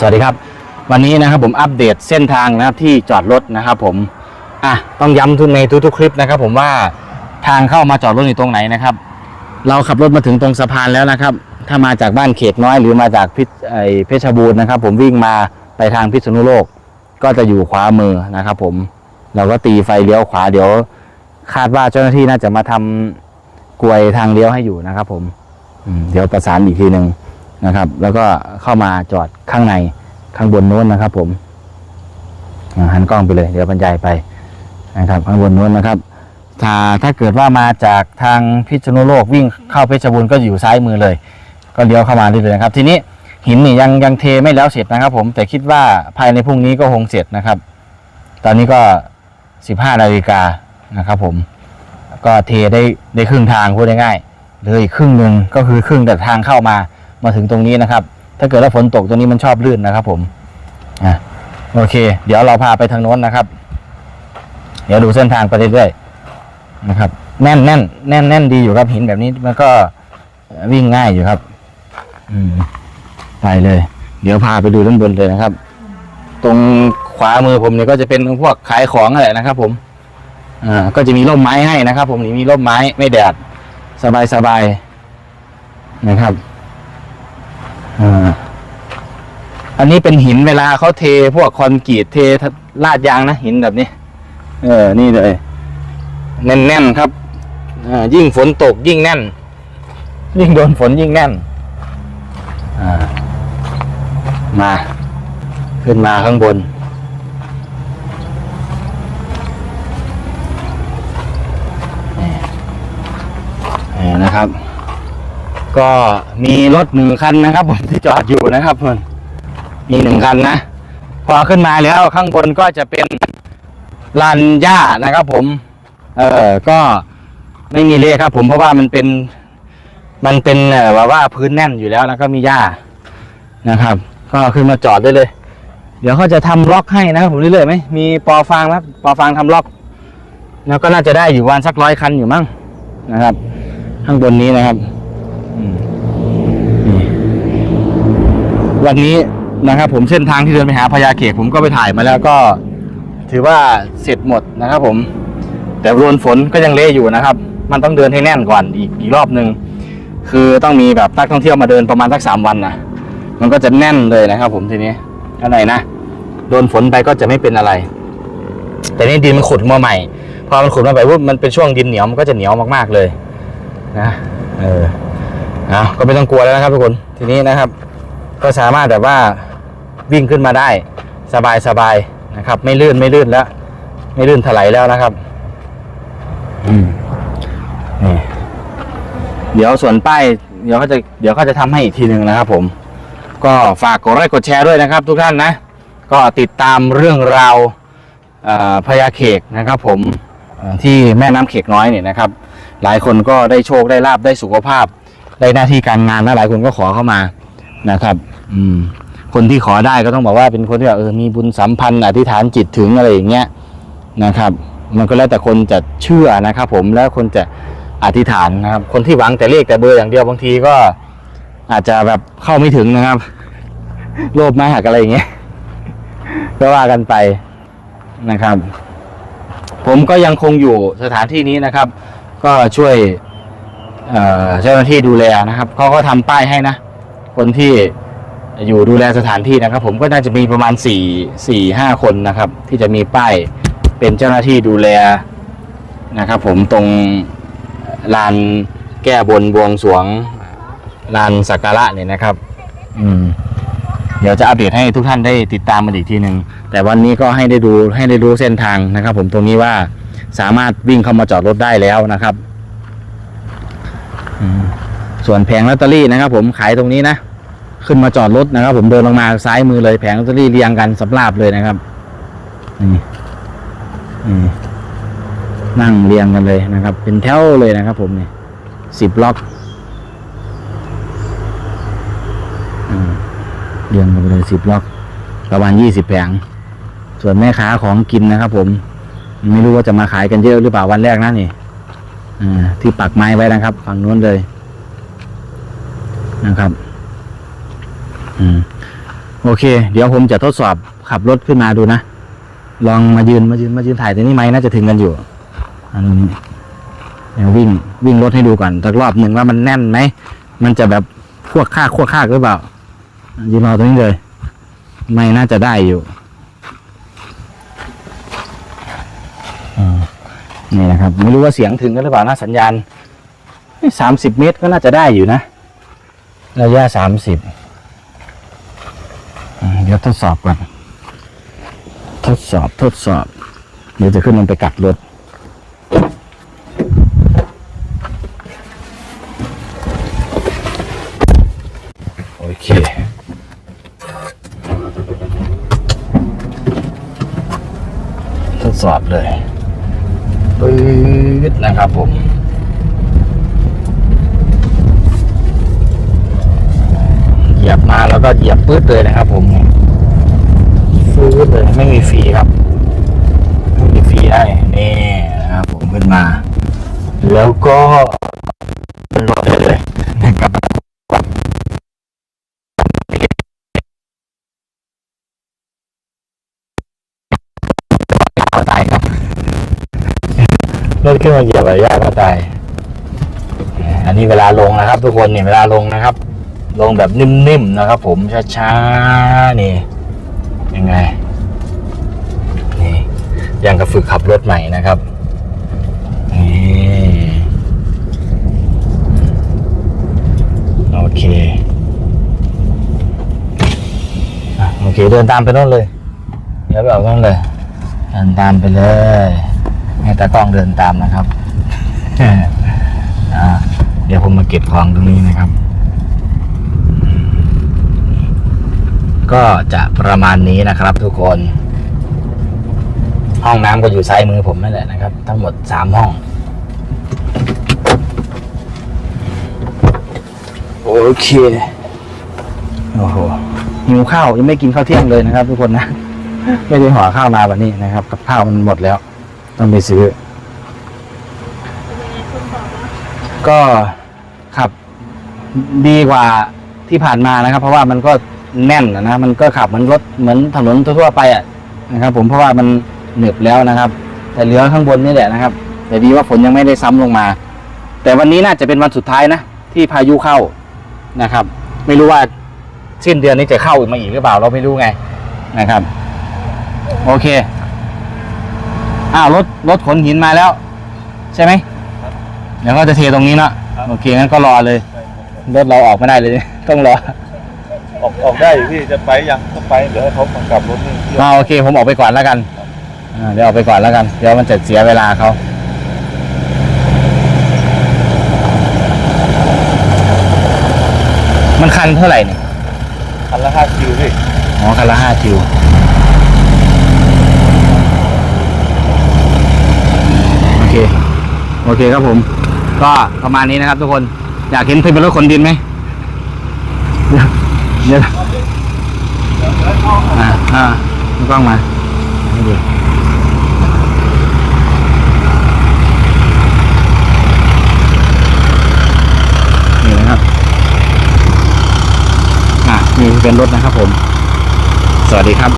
สวัสดีครับ วันนี้นะครับผมอัปเดตเส้นทางนะครับที่จอดรถนะครับผมอะต้องย้ำทุกในทุกๆคลิปนะครับ ผมว่าทางเข้ามาจอดรถอยู่ตรงไหนนะครับ เราขับรถมาถึงตรงสะพานแล้วนะครับ ถ้ามาจากบ้านเขตน้อยหรือมาจากพิไอเพชรบูรณ์นะครับ ผมวิ่งมาไปทางพิษณุโลก ก็จะอยู่ขวามือนะครับผมเราก็ตีไฟเลี้ยวขวาเดี๋ยว คาดว่าเจ้าหน้าที่น่าจะมาทำกลวยทางเลี้ยวให้อยู่นะครับ ผมเดี๋ยวประสานอีกทีหนึ่ง นะครับ แล้วก็เข้ามาจอดข้างในข้างบนโน้นนะครับ ผมหันกล้องไปเลย เดี๋ยวบรรยายไปนะครับ ข้างบนโน้นนะครับ ถ้าถ้าเกิดว่ามาจากทางพิษณุโลกวิ่งเข้าเพชรบูรณ์ก็อยู่ซ้ายมือเลย ก็เลี้ยวเข้ามาได้เลยนะครับ ทีนี้หินนี่ยังยังเทไม่แล้วเสร็จนะครับ ผมแต่คิดว่าภายในพรุ่งนี้ก็คงเสร็จนะครับ ตอนนี้ก็สิบห้านาฬิกานะครับผมก็เทได้ได้ครึ่งทางพูดง่ายๆเหลืออีกครึ่งหนึ่งก็คือครึ่งแต่ทางเข้ามา มาถึงตรงนี้นะครับ ถ้าเกิดว่าฝนตกตรงนี้มันชอบลื่นนะครับ ผมอะโอเค เดี๋ยวเราพาไปทางโน้นนะครับ เดี๋ยวดูเส้นทางไปเรื่อยๆนะครับ แน่นแน่นแน่นแน่นดีอยู่ครับหินแบบนี้มันก็วิ่งง่ายอยู่ครับ อืมไปเลย เดี๋ยวพาไปดูด้านบนเลยนะครับ ตรงขวามือผมเนี่ยก็จะเป็นพวกขายของอะไรนะครับ ผมอ่าก็จะมีร่มไม้ให้นะครับ ผมนี่มีร่มไม้ไม่แดดสบายสบายๆนะครับอ่า อันนี้เป็นหินเวลาเขาเทพวกคอนกรีตเทลาดยางนะหินแบบนี้ เออ นี่เลย แน่นๆครับอ่ายิ่งฝนตกยิ่งแน่น ยิ่งโดนฝนยิ่งแน่นอ่ามา ขึ้นมาข้างบนนี่นะครับ ก็มีรถหนึ่งคันนะครับผมที่จอดอยู่นะครับเพื่อน มีหนึ่งคันนะ พอขึ้นมาแล้วข้างบนก็จะเป็นลานหญ้านะครับผม เออก็ไม่มีเละครับ ผมเพราะว่ามันเป็น มันเป็นเอ่อว่าว่าพื้นแน่นอยู่แล้วแล้วก็มีหญ้านะครับ ก็ขึ้นมาจอดได้เลย เดี๋ยวเขาจะทำล็อกให้นะครับผมเรื่อยๆไหมมีปอฟางครับปอฟางทำล็อก แล้วก็น่าจะได้อยู่วันสักร้อยคันอยู่มั้งนะครับ ข้างบนนี้นะครับอืมนี่วันนี้ นะครับผมเส้นทางที่เดินไปหาพญาเขกผมก็ไปถ่ายมาแล้วก็ ถือว่าเสร็จหมดนะครับ ผม แต่โดนฝนก็ยังเละอยู่นะครับ มันต้องเดินให้แน่นก่อนอีกอีกรอบหนึ่งคือต้องมีแบบนักท่องเที่ยวมาเดินประมาณสักสามวันนะมันก็จะแน่นเลยนะครับ ผมทีนี้อะไรนะโดนฝนไปก็จะไม่เป็นอะไร แต่นี่ดินมันขุดมาใหม่พอมันขุดมาไปปุ๊บมันเป็นช่วงดินเหนียวมันก็จะเหนียวมากๆเลย นะเออเอาก็ไม่ต้องกลัวแล้วนะครับทุกคนทีนี้นะครับ ก็สามารถแบบว่าวิ่งขึ้นมาได้สบายสบายนะครับ ไม่ลื่นไม่ลื่นแล้ว ไม่ลื่นถลายแล้วนะครับอืมนี่เดี๋ยวส่วนป้ายเดี๋ยวเขาจะเดี๋ยวเขาจะทำให้อีกทีหนึ่งนะครับ ผม ก็ฝากกดไลค์กดแชร์ด้วยนะครับ ทุกท่านนะ ก็ติดตามเรื่องราวพญาเขกนะครับ ผมที่แม่น้ำเขกน้อยเนี่ยนะครับ หลายคนก็ได้โชคได้ลาบได้สุขภาพ ได้หน้าที่การงานนะหลายคนก็ขอเข้ามา นะครับ อืม คนที่ขอได้ก็ต้องบอกว่าเป็นคนที่แบบเออมีบุญสัมพันธ์อธิษฐานจิตถึงอะไรอย่างเงี้ยนะครับ มันก็แล้วแต่คนจะเชื่อนะครับ ผมแล้วคนจะอธิษฐานนะครับ คนที่หวังแต่เลขแต่เบอร์อย่างเดียวบางทีก็ อาจจะแบบเข้าไม่ถึงนะครับ โลภมากอะไรอย่างเงี้ยก็ว่ากันไปนะครับ ผมก็ยังคงอยู่สถานที่นี้นะครับ ก็ช่วยเอ่อเจ้าหน้าที่ดูแลนะครับเขาก็ทำป้ายให้นะ คนที่อยู่ดูแลสถานที่นะครับ ผมก็น่าจะมีประมาณสี่สี่ห้าคนนะครับ ที่จะมีป้ายเป็นเจ้าหน้าที่ดูแลนะครับ ผมตรงลานแก้บนบวงสรวงลานสักการะเนี่ยนะครับ อืม เดี๋ยวจะอัปเดตให้ทุกท่านได้ติดตามมันอีกทีหนึ่งแต่วันนี้ก็ให้ได้ดูให้ได้รู้เส้นทางนะครับ ผมตรงนี้ว่าสามารถวิ่งเข้ามาจอดรถได้แล้วนะครับส่วนแผงลอตเตอรี่นะครับ ผมขายตรงนี้นะ ขึ้นมาจอดรถนะครับ ผมเดินลงมาซ้ายมือเลยแผงลอตเตอรี่เรียงกันสำราบเลยนะครับนี่นี่นั่งเรียงกันเลยนะครับ เป็นแถวเลยนะครับ ผมเนี่ยสิบล็อกเรียงกันไปเลยสิบล็อก ประมาณยี่สิบแผง ส่วนแม่ค้าของกินนะครับ ผม ไม่รู้ว่าจะมาขายกันเยอะหรือเปล่าวันแรกนะนี่อ่าที่ปักไม้ไว้นะครับ ฝั่งนู้นเลยนะครับ โอเค เดี๋ยวผมจะทดสอบขับรถขึ้นมาดูนะ ลองมายืนมายืนมายืนถ่ายตรงนี้ไหมน่าจะถึงกันอยู่อันนี้เดี๋ยววิ่งวิ่งรถให้ดูก่อนสักรอบหนึ่งว่ามันแน่นไหม มันจะแบบขั้วข้าขั้วข้าหรือเปล่า ยืนรอตรงนี้เลย ไม่น่าจะได้อยู่อนี่นะครับ ไม่รู้ว่าเสียงถึงกันหรือเปล่านะสัญญาณสามสิบเมตรก็น่าจะได้อยู่นะ ระยะสามสิบ เดี๋ยวทดสอบก่อนทดสอบทดสอบ เดี๋ยวจะขึ้นมันไปกัดรถโอเคทดสอบเลยปื๊ดนะครับผม เห ยียบมาแล้วก็เหยียบปื๊ดเลยนะครับ ผมปื๊ดเลยไม่มีฟรีครับไม่มีฟรีได้นี่นะครับผมขึ้นมา แล้วก็รอได้เลยนะครับตายครับรถขึ้นมาเหยียบระยะก็ตายอันนี้เวลาลงนะครับ ทุกคนเนี่ยเวลาลงนะครับ ลงแบบนิ่มๆนะครับผมช้าๆนี่ยังไงนี่อยังกับฝึกขับรถใหม่นะครับนี่โอเคอโอเคเดินตามไปโน่นเลยเดี๋ยวไปออกโน่นเลยเดินตามไปเลยให้ตากล้องเดินตามนะครับเดี๋ยวผมมาเก็บของตรงนี้นะครับ ก็จะประมาณนี้นะครับ ทุกคน ห้องน้ำก็อยู่ซ้ายมือผมนั่นแหละนะครับ ทั้งหมดสามห้อง โอเคโอ้โหหิวข้าวยังไม่กินข้าวเที่ยงเลยนะครับ ทุกคนนะไม่ได้ห่อข้าวมาวันนี้นะครับ กับข้าวมันหมดแล้ว ต้องไปซื้อ ก็ขับดีกว่าที่ผ่านมานะครับ เพราะว่ามันก็ แน่นนะนะมันก็ขับเหมือนรถเหมือนถนนทั่วไปอะนะครับ ผมเพราะว่ามันเหนืบแล้วนะครับ แต่เหลือข้างบนนี่แหละนะครับ แต่ดีว่าฝนยังไม่ได้ซ้ำลงมา แต่วันนี้น่าจะเป็นวันสุดท้ายนะ ที่พายุเข้านะครับ ไม่รู้ว่าสิ้นเดือนนี้จะเข้าอีกมาอีกหรือเปล่าเราไม่รู้ไงนะครับ โอเคอ้าวรถรถขนหินมาแล้ว ใช่ไหมเดี๋ยวก็จะเทตรงนี้เนาะโอเคงั้นก็รอเลยรถเราออกไม่ได้เลย ต้องรอ ออกออกได้อยู่พี่จะไปยังต้องไปเดี๋ยวให้เขามากลับรถนี่เที่ยวอ่าโอเค ผมออกไปก่อนแล้วกันอ่าเดี๋ยวออกไปก่อนแล้วกัน เดี๋ยวมันจะเสียเวลาเขามันคันเท่าไหร่เนี่ยคันละห้าคิวพี่อ๋อคันละห้าคิว โอเค โอเคครับผม ก็ประมาณนี้นะครับทุกคน อยากเห็นเป็นรถขนดินไหม เดี๋ยวอ่าอ่าเอากล้องมาให้ดูนี่นะครับ อะนี่เป็นรถนะครับผม สวัสดีครับ